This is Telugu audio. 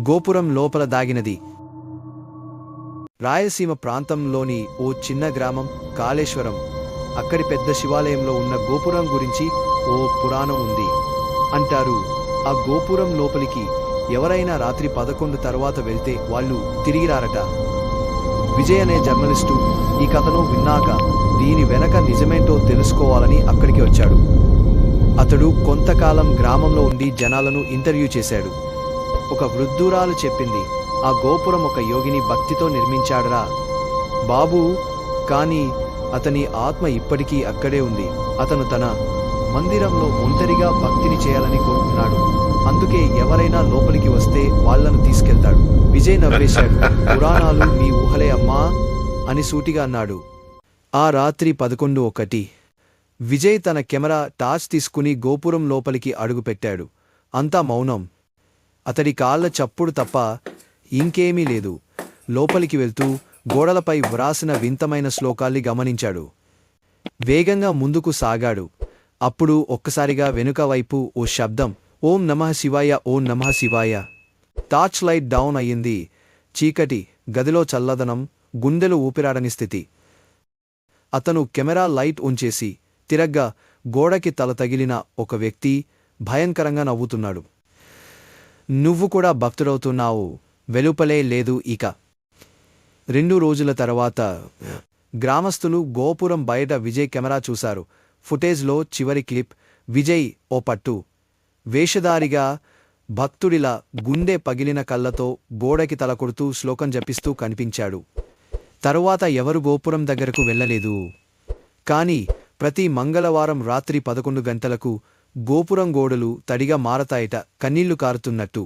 గోపురం లోపల దాగినది. రాయలసీమ ప్రాంతంలోని ఓ చిన్న గ్రామం కాళేశ్వరం. అక్కడి పెద్ద శివాలయంలో ఉన్న గోపురం గురించి ఓ పురాణం ఉంది. అంటారు ఆ గోపురం లోపలికి ఎవరైనా రాత్రి పదకొండు తర్వాత వెళ్తే వాళ్ళు తిరిగి రారట విజయ్ అనే జర్నలిస్టు ఈ కథను విన్నాక దీని వెనక నిజమేంటో తెలుసుకోవాలని అక్కడికి వచ్చాడు. అతడు కొంతకాలం గ్రామంలో ఉండి జనాలను ఇంటర్వ్యూ చేశాడు. ఒక వృద్ధురాలు చెప్పింది ఆ గోపురం ఒక యోగిని భక్తితో నిర్మించాడురా. బాబూ కానీ అతని ఆత్మ ఇప్పటికీ అక్కడే ఉంది. అతను తన మందిరంలో ఒంటరిగా భక్తిని చేయాలని కోరుకున్నాడు. అందుకే ఎవరైనా లోపలికి వస్తే వాళ్ళను తీసుకెళ్తాడు. విజయ్ నవ్వేశాడు. పురాణాలు మీ ఊహలే అమ్మా అని సూటిగా అన్నాడు. ఆ రాత్రి పదకొండు ఒకటి. విజయ్ తన కెమెరా టార్చ్ తీసుకుని గోపురం లోపలికి అడుగుపెట్టాడు. అంతా మౌనం. అతడి కాళ్ళ చప్పుడు తప్ప ఇంకేమీ లేదు. లోపలికి వెళ్తూ గోడలపై వ్రాసిన వింతమైన శ్లోకాల్ని గమనించాడు. వేగంగా ముందుకు సాగాడు. అప్పుడు ఒక్కసారిగా వెనుక వైపు ఓ శబ్దం ఓం నమః శివాయ ఓం నమః శివాయ. టార్చ్ లైట్ డౌన్ అయ్యింది. చీకటి గదిలో చల్లదనం గుండెలు ఊపిరాడని స్థితి. అతను కెమెరా లైట్ ఉంచేసి తిరగ్గా గోడకి తల తగిలిన ఒక వ్యక్తి భయంకరంగా నవ్వుతున్నాడు. నువ్వు కూడా భక్తుడవుతున్నావు వెలుపలే లేదు ఇక. రెండు రోజుల తర్వాత గ్రామస్తులు గోపురం బయట విజయ్ కెమెరా చూశారు. ఫుటేజ్లో చివరి క్లిప్ విజయ్ ఓ పట్టు. వేషధారిగా భక్తుడిలా గుండె పగిలిన కళ్ళతో గోడకి తల కొడుతూ శ్లోకం జపిస్తూ కనిపించాడు. తరువాత ఎవరు గోపురం దగ్గరకు వెళ్ళలేదు. కాని ప్రతి మంగళవారం రాత్రి పదకొండు గంటలకు గోపురం గోడలు తడిగా మారతాయట కన్నీళ్ళు కారుతున్నట్టు.